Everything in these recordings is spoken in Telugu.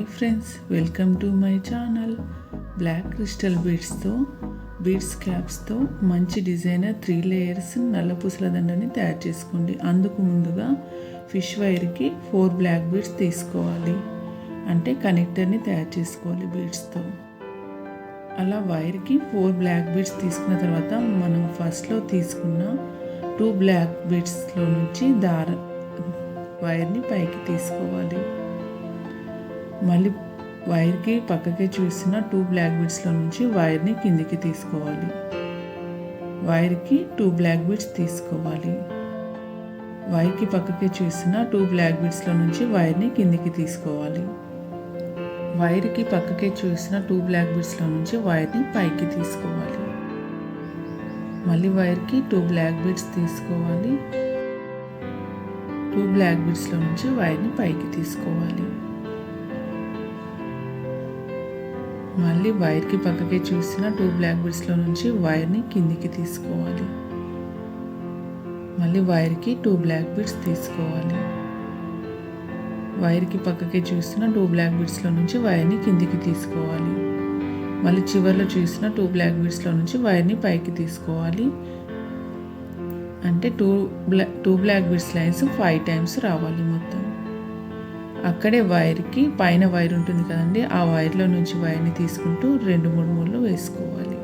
Hi friends welcome to my channel. Black crystal బీడ్స్తో beads క్యాప్స్తో మంచి డిజైనర్ త్రీ లేయర్స్ నల్ల పూసల దండని తయారు చేసుకోండి. అందుకు ముందుగా ఫిష్ వైర్కి ఫోర్ బ్లాక్ బీడ్స్ తీసుకోవాలి. అంటే కనెక్టర్ని తయారు చేసుకోవాలి బీడ్స్తో అలా వైర్కి ఫోర్ బ్లాక్ బీడ్స్ తీసుకున్న తర్వాత మనం ఫస్ట్లో తీసుకున్న టూ బ్లాక్ బీడ్స్లో నుంచి దార వైర్ని పైకి తీసుకోవాలి. మళ్ళీ వైర్కి పక్కకి చూసిన టూ బ్లాక్ బీడ్స్లో నుంచి వైర్ని కిందికి తీసుకోవాలి. వైర్కి టూ బ్లాక్ బీడ్స్ తీసుకోవాలి. వైర్కి పక్కకి చూసిన టూ బ్లాక్ బీడ్స్లో నుంచి వైర్ని కిందికి తీసుకోవాలి. వైర్కి పక్కకి చూసిన టూ బ్లాక్ బీడ్స్లో నుంచి వైర్ని పైకి తీసుకోవాలి. మళ్ళీ వైర్కి టూ బ్లాక్ బీడ్స్ తీసుకోవాలి. టూ బ్లాక్ బీడ్స్లో నుంచి వైర్ని పైకి తీసుకోవాలి. మళ్ళీ వైర్కి పక్కకి చూసిన టూ బ్లాక్ బెడ్స్లో నుంచి వైర్ని కిందికి తీసుకోవాలి. మళ్ళీ వైర్కి టూ బ్లాక్ బీడ్స్ తీసుకోవాలి. వైర్కి పక్కకి చూసిన టూ బ్లాక్ బీడ్స్లో నుంచి వైర్ని కిందికి తీసుకోవాలి. మళ్ళీ చివరిలో చూసిన టూ బ్లాక్ బీడ్స్లో నుంచి వైర్ని పైకి తీసుకోవాలి. అంటే టూ బ్లా two black beads lines five times రావాలి మొత్తం. అక్కడే వైర్కి పైన వైర్ ఉంటుంది కదండి ఆ వైర్లో నుంచి వైర్ని తీసుకుంటూ రెండు మూడు ముళ్ళు వేసుకోవాలి.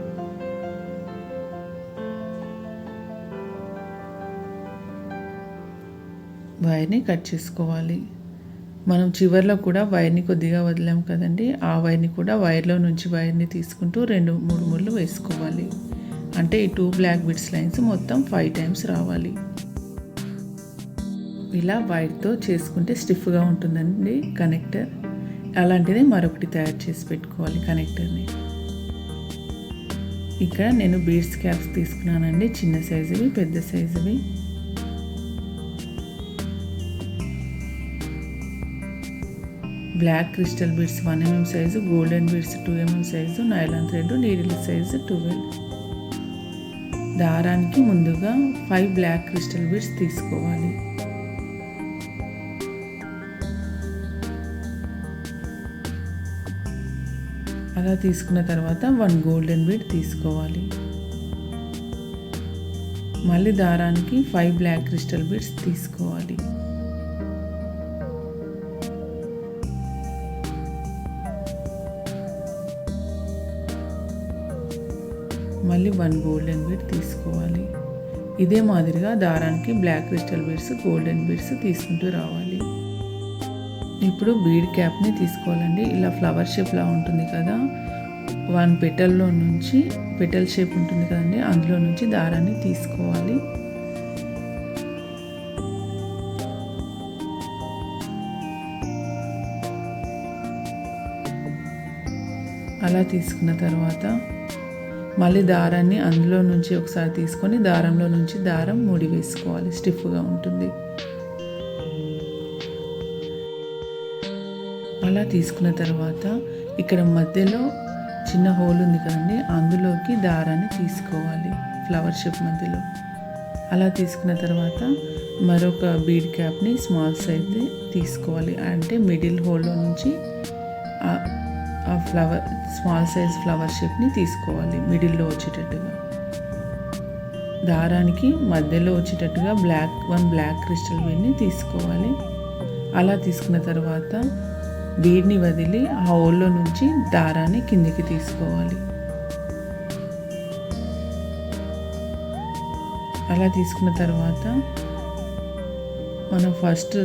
వైర్ని కట్ చేసుకోవాలి. మనం చివరిలో కూడా వైర్ని కొద్దిగా వదిలాం కదండి ఆ వైర్ని కూడా వైర్లో నుంచి వైర్ని తీసుకుంటూ రెండు మూడు ముళ్ళు వేసుకోవాలి. అంటే ఈ టూ బ్లాక్ బిట్స్ లైన్స్ మొత్తం ఫైవ్ టైమ్స్ రావాలి. ఇలా వైట్తో చేసుకుంటే స్టిఫ్గా ఉంటుందండి కనెక్టర్. అలాంటిది మరొకటి తయారు చేసి పెట్టుకోవాలి కనెక్టర్ని. ఇక్కడ నేను బీడ్స్ క్యాప్స్ తీసుకున్నానండి. చిన్న సైజువి పెద్ద సైజువి. Black crystal beads one mm size golden beads two mm size nylon thread needle size twelve. దారానికి ముందుగా ఫైవ్ బ్లాక్ క్రిస్టల్ బీడ్స్ తీసుకోవాలి. అలా తీసుకున్న తర్వాత వన్ గోల్డెన్ బీడ్ తీసుకోవాలి. మళ్ళీ దారానికి ఫైవ్ బ్లాక్ క్రిస్టల్ బీడ్స్ తీసుకోవాలి. మళ్ళీ వన్ గోల్డెన్ బీడ్ తీసుకోవాలి. ఇదే మాదిరిగా దారానికి black crystal beads golden beads తీసుకుంటూ రావాలి. ఇప్పుడు బీడ్ క్యాప్ని తీసుకోవాలండి. ఇలా ఫ్లవర్ షేప్లా ఉంటుంది కదా. వన్ పెటల్లో నుంచి పెటల్ షేప్ ఉంటుంది కదండి. అందులో నుంచి దారాన్ని తీసుకోవాలి. అలా తీసుకున్న తర్వాత మళ్ళీ దారాన్ని అందులో నుంచి ఒకసారి తీసుకొని దారంలో నుంచి దారం ముడి వేసుకోవాలి. స్టిఫ్గా ఉంటుంది. అలా తీసుకున్న తర్వాత ఇక్కడ మధ్యలో చిన్న హోల్ ఉంది కదండి అందులోకి దారాన్ని తీసుకోవాలి ఫ్లవర్ షేప్ మధ్యలో. అలా తీసుకున్న తర్వాత మరొక బీడ్ క్యాప్ని స్మాల్ సైజ్ తీసుకోవాలి. అంటే మిడిల్ హోల్లో నుంచి ఆ ఫ్లవర్ స్మాల్ సైజ్ ఫ్లవర్ షేప్ని తీసుకోవాలి మిడిల్లో వచ్చేటట్టుగా. దారానికి మధ్యలో వచ్చేటట్టుగా బ్లాక్ వన్ బ్లాక్ క్రిస్టల్ బీడ్ని తీసుకోవాలి. అలా తీసుకున్న తర్వాత బీడ్ని వదిలి ఆ హోల్లో నుంచి దారాన్ని కిందికి తీసుకోవాలి. అలా తీసుకున్న తర్వాత మనం ఫస్ట్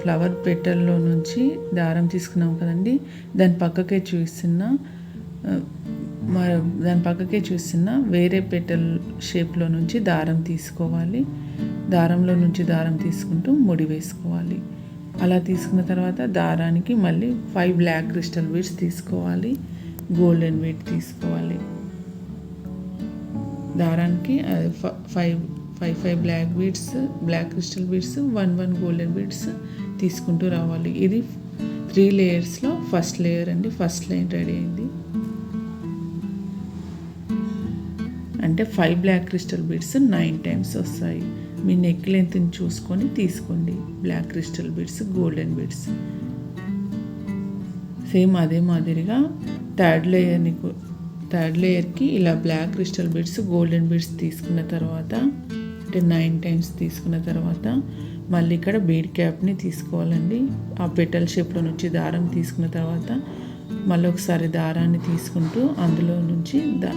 ఫ్లవర్ పెటల్లో నుంచి దారం తీసుకున్నాం కదండి. దాని పక్కకే చూస్తున్న దాని పక్కకే చూస్తున్న వేరే పెటల్ షేప్లో నుంచి దారం తీసుకోవాలి. దారంలో నుంచి దారం తీసుకుంటూ ముడి వేసుకోవాలి. అలా తీసుకున్న తర్వాత దారానికి మళ్ళీ ఫైవ్ బ్లాక్ క్రిస్టల్ బీడ్స్ తీసుకోవాలి. గోల్డెన్ బీడ్ తీసుకోవాలి. దారానికి five five five black beads black crystal beads one one golden beads తీసుకుంటూ రావాలి. ఇది త్రీ లేయర్స్లో ఫస్ట్ లేయర్ అండి. ఫస్ట్ లైన్ రెడీ అయింది. అంటే five black crystal beads nine times వస్తాయి. మీ నెక్ లెంత్ని చూసుకొని తీసుకోండి. Black crystal beads golden beads same అదే మాదిరిగా థర్డ్ లేయర్ని థర్డ్ లేయర్కి ఇలా black crystal beads golden beads తీసుకున్న తర్వాత అంటే నైన్ టైమ్స్ తీసుకున్న తర్వాత మళ్ళీ ఇక్కడ బీడ్ క్యాప్ని తీసుకోవాలండి. ఆ పెటల్ షేప్లో నుంచి దారం తీసుకున్న తర్వాత మళ్ళీ ఒకసారి దారాన్ని తీసుకుంటూ అందులో నుంచి దా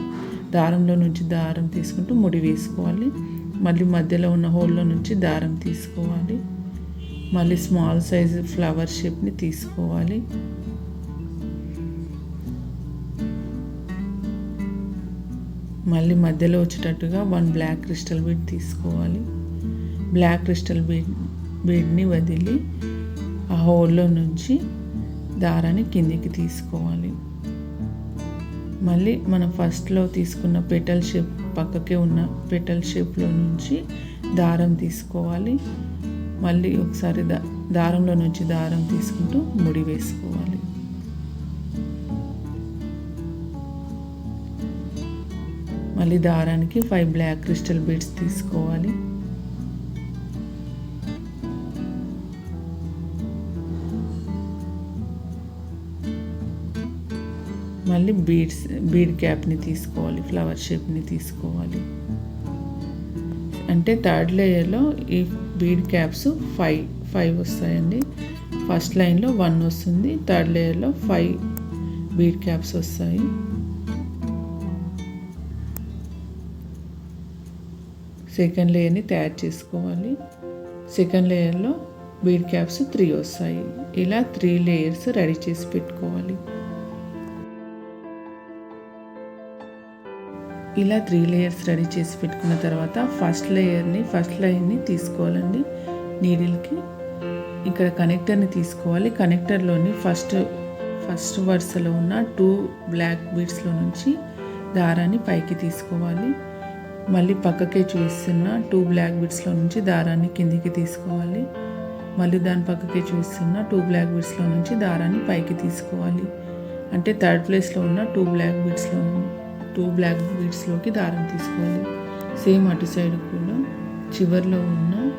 దారంలో నుంచి దారం తీసుకుంటూ ముడి వేసుకోవాలి. మళ్ళీ మధ్యలో ఉన్న హోల్లో నుంచి దారం తీసుకోవాలి. మళ్ళీ స్మాల్ సైజ్ ఫ్లవర్ షేప్ని తీసుకోవాలి. మళ్ళీ మధ్యలో వచ్చేటట్టుగా వన్ బ్లాక్ క్రిస్టల్ బీడ్ తీసుకోవాలి. బ్లాక్ క్రిస్టల్ బీడ్ బీడ్ని వదిలి ఆ హోల్లో నుంచి దారాన్ని కిందికి తీసుకోవాలి. మళ్ళీ మనం ఫస్ట్లో తీసుకున్న పెటల్ షేప్ పక్కకే ఉన్న పెటల్ షేప్లో నుంచి దారం తీసుకోవాలి. మళ్ళీ ఒకసారి దా దారంలో నుంచి దారం తీసుకుంటూ ముడి వేసుకోవాలి. మళ్ళీ దారానికి ఫైవ్ బ్లాక్ క్రిస్టల్ బీడ్స్ తీసుకోవాలి. మళ్ళీ బీడ్స్ బీడ్ క్యాప్ని తీసుకోవాలి ఫ్లవర్ షేప్ని తీసుకోవాలి. అంటే థర్డ్ లేయర్లో ఈ బీడ్ క్యాప్స్ ఫైవ్ ఫైవ్ వస్తాయండి. ఫస్ట్ లైన్లో వన్ వస్తుంది థర్డ్ లేయర్లో ఫైవ్ బీడ్ క్యాప్స్ వస్తాయి. సెకండ్ లేయర్ని తయారు చేసుకోవాలి. సెకండ్ లేయర్లో బీడ్ క్యాప్స్ త్రీ వస్తాయి. ఇలా త్రీ లేయర్స్ రెడీ చేసి పెట్టుకోవాలి. ఇలా త్రీ లేయర్స్ రెడీ చేసి పెట్టుకున్న తర్వాత ఫస్ట్ లేయర్ని ఫస్ట్ లైన్ని తీసుకోవాలండి నీడిల్కి. ఇక్కడ కనెక్టర్ని తీసుకోవాలి. కనెక్టర్లోని ఫస్ట్ ఫస్ట్ వరుసలో ఉన్న టూ బ్లాక్ బీడ్స్లో నుంచి దారాన్ని పైకి తీసుకోవాలి. మళ్ళీ పక్కకే చూస్తున్న టూ బ్లాక్ బీడ్స్లో నుంచి దారాన్ని కిందికి తీసుకోవాలి. మళ్ళీ దాని పక్కకే చూస్తున్న టూ బ్లాక్ బీడ్స్లో నుంచి దారాన్ని పైకి తీసుకోవాలి. అంటే థర్డ్ ప్లేస్లో ఉన్న టూ బ్లాక్ బీడ్స్లో టూ బ్లాక్ బీడ్స్లోకి దారం తీసుకోవాలి. సేమ్ అటు సైడ్ కూడా చివరిలో ఉన్న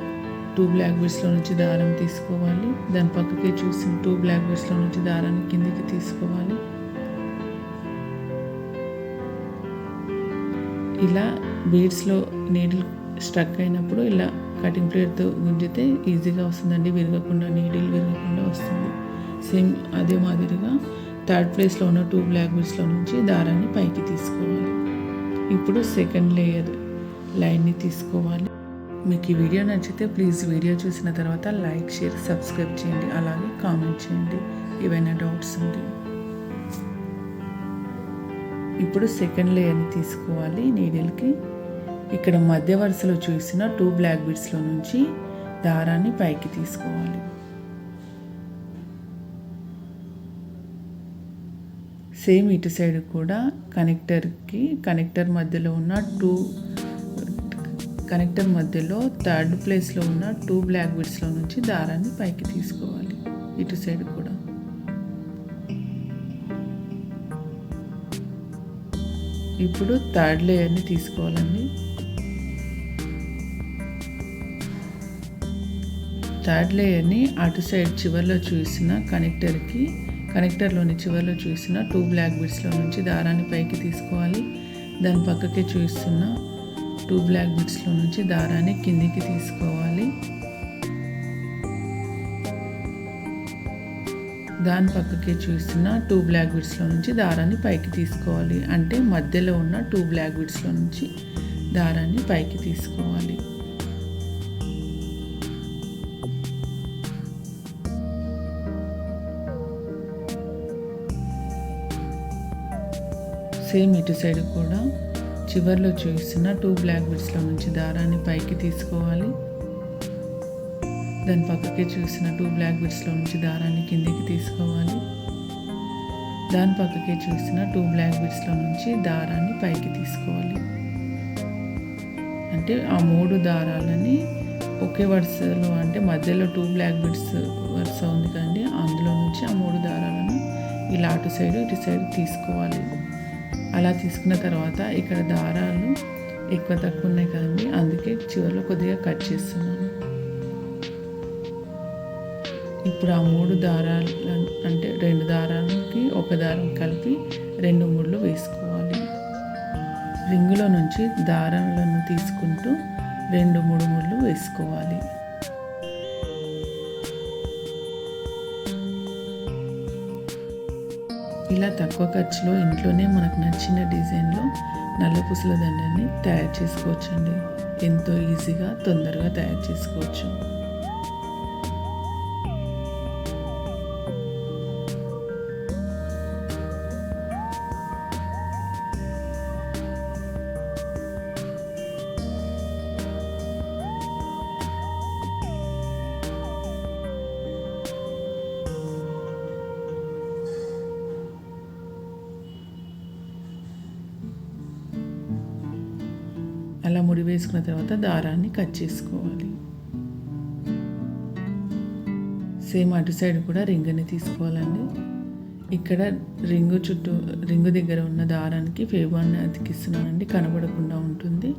టూ బ్లాక్ బీడ్స్లో నుంచి దారం తీసుకోవాలి. దాని పక్కకే చూసి టూ బ్లాక్ బీడ్స్లో నుంచి దారాన్ని కిందికి తీసుకోవాలి. ఇలా బీడ్స్లో నీడిల్ స్ట్రక్ అయినప్పుడు ఇలా కటింగ్ ప్లేట్తో గుంజితే ఈజీగా వస్తుందండి. విరగకుండా నీడిల్ విరగకుండా వస్తుంది. సేమ్ అదే మాదిరిగా థర్డ్ ప్లేస్లో ఉన్న టూ బ్లాక్ బీడ్స్లో నుంచి దారాన్ని పైకి తీసుకోవాలి. ఇప్పుడు సెకండ్ లేయర్ లైన్ని తీసుకోవాలి. మీకు ఈ వీడియో నచ్చితే ప్లీజ్ వీడియో చూసిన తర్వాత లైక్ షేర్ సబ్స్క్రైబ్ చేయండి. అలాగే కామెంట్ చేయండి. ఏవైనా డౌట్స్ ఉంటే. ఇప్పుడు సెకండ్ లేయర్ని తీసుకోవాలి. నీడిల్కి ఇక్కడ మధ్య వరుసలో చూసిన టూ బ్లాక్ బీడ్స్లో నుంచి దారాన్ని పైకి తీసుకోవాలి. సేమ్ ఇటు సైడ్ కూడా కనెక్టర్కి కనెక్టర్ మధ్యలో ఉన్న టూ కనెక్టర్ మధ్యలో థర్డ్ ప్లేస్లో ఉన్న టూ బ్లాక్ బిడ్స్లో నుంచి దారాన్ని పైకి తీసుకోవాలి. ఇటు సైడ్ కూడా. ఇప్పుడు థర్డ్ లేయర్ని తీసుకోవాలండి. థర్డ్ లేయర్ని అటు సైడ్ చివరిలో చూసిన కనెక్టర్కి కనెక్టర్లోని చివరిలో చూసిన టూ బ్లాక్ బిట్స్లో నుంచి దారాన్ని పైకి తీసుకోవాలి. దాని పక్కకి చూస్తున్న టూ బ్లాక్ బిట్స్లో నుంచి దారాన్ని కిందికి తీసుకోవాలి. దాని పక్కకి చూస్తున్న టూ బ్లాక్ బిట్స్లో నుంచి దారాన్ని పైకి తీసుకోవాలి. అంటే మధ్యలో ఉన్న టూ బ్లాక్ బిట్స్లో నుంచి దారాన్ని పైకి తీసుకోవాలి. సేమ్ ఇటు సైడ్ కూడా చివరిలో చూస్తున్న టూ బ్లాక్ బిడ్స్లో నుంచి దారాన్ని పైకి తీసుకోవాలి. దాని పక్కకి చూసిన టూ బ్లాక్ బిడ్స్లో నుంచి దారాన్ని కిందికి తీసుకోవాలి. దాని పక్కకి చూసిన టూ బ్లాక్ బిడ్స్లో నుంచి దారాన్ని పైకి తీసుకోవాలి. అంటే ఆ మూడు దారాలని ఒకే వరుసలో అంటే మధ్యలో టూ బ్లాక్ బిడ్స్ వరుస ఉంది కానీ అందులో నుంచి ఆ మూడు దారాలను ఇలా అటు సైడ్ ఇటు సైడ్ తీసుకోవాలి. అలా తీసుకున్న తర్వాత ఇక్కడ దారాలు ఎక్కువ తక్కువ ఉన్నాయి కదండి. అందుకే చివరిలో కొద్దిగా కట్ చేస్తున్నాను. ఇప్పుడు ఆ మూడు దారాలు అంటే రెండు దారాలకి ఒక దారం కలిపి రెండు ముళ్ళు వేసుకోవాలి. రింగులో నుంచి దారాలను తీసుకుంటూ రెండు మూడు ముళ్ళు వేసుకోవాలి. ఇలా తక్కువ ఖర్చులో ఇంట్లోనే మనకు నచ్చిన డిజైన్లో నల్ల పూసల దండని తయారు చేసుకోవచ్చండి. ఎంతో ఈజీగా తొందరగా తయారు చేసుకోవచ్చు. అలా ముడి వేసుకున్న తర్వాత దారాన్ని కట్ చేసుకోవాలి. సేమ్ అటు సైడ్ కూడా రింగుని తీసుకోవాలండి. ఇక్కడ రింగు చుట్టూ రింగు దగ్గర ఉన్న దారానికి ఫేబాన్ని అతికిస్తున్నానండి కనబడకుండా ఉంటుంది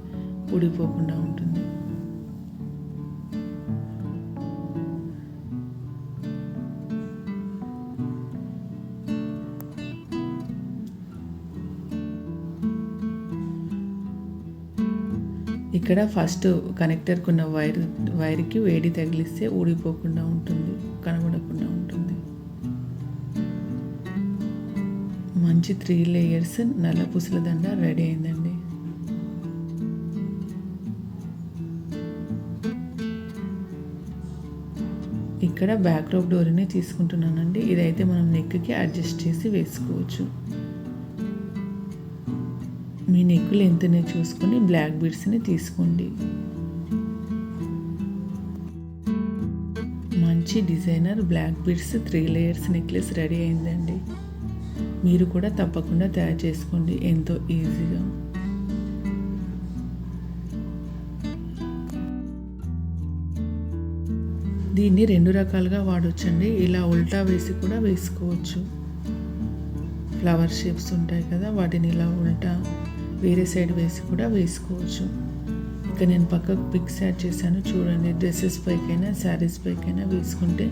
ఊడిపోకుండా ఉంటుంది. ఇక్కడ ఫస్ట్ కనెక్టర్కి ఉన్న వైర్ వైర్కి వేడి తగిలిస్తే ఊడిపోకుండా ఉంటుంది కనబడకుండా ఉంటుంది. మంచి త్రీ లేయర్స్ నల్ల పుసల దండ రెడీ అయిందండి. ఇక్కడ బ్యాక్ రోప్ డోరీనే తీసుకుంటున్నానండి. ఇదైతే మనం నెక్కి అడ్జస్ట్ చేసి వేసుకోవచ్చు. మీ నెక్ లెంత్ని చూసుకొని బ్లాక్ బీడ్స్ని తీసుకోండి. మంచి designer black beads three layers necklace ready అయిందండి. మీరు కూడా తప్పకుండా తయారు చేసుకోండి ఎంతో ఈజీగా. దీన్ని రెండు రకాలుగా వాడొచ్చండి. ఇలా ఉల్టా వేసి కూడా వేసుకోవచ్చు. ఫ్లవర్ షేప్స్ ఉంటాయి కదా వాటిని ఇలా ఉల్టా వేరే సైడ్ వేసి కూడా వేసుకోవచ్చు. ఇక నేను పక్కకు పిక్స్ యాడ్ చేశాను. చూడండి డ్రెస్సెస్ పైకైనా శారీస్ పైకైనా వేసుకుంటే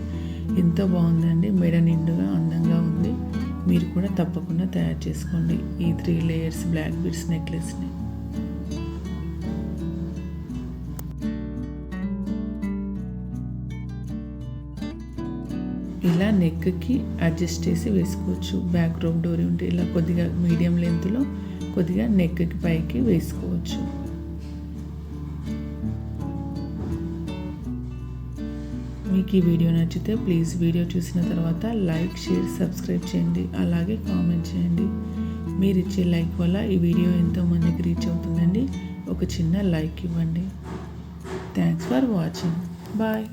ఎంతో బాగుందండి. మెడ నిండుగా అందంగా ఉంది. మీరు కూడా తప్పకుండా తయారు చేసుకోండి. ఈ త్రీ లేయర్స్ బ్లాక్ బీడ్స్ నెక్లెస్ని. ఇలా నెక్కి అడ్జస్ట్ చేసి వేసుకోవచ్చు. బ్యాక్ రోప్ డోరీ ఉంటే ఇలా కొద్దిగా మీడియం లెంత్లో కొద్దిగా నెక్కి పైకి వేసుకోవచ్చు. మీకు ఈ వీడియో నచ్చితే ప్లీజ్ వీడియో చూసిన తర్వాత లైక్ షేర్ సబ్స్క్రైబ్ చేయండి. అలాగే కామెంట్ చేయండి. మీరు ఇచ్చే లైక్ వల్ల ఈ వీడియో ఎంతోమందికి రీచ్ అవుతుందండి. ఒక చిన్న లైక్ ఇవ్వండి. Thanks for watching bye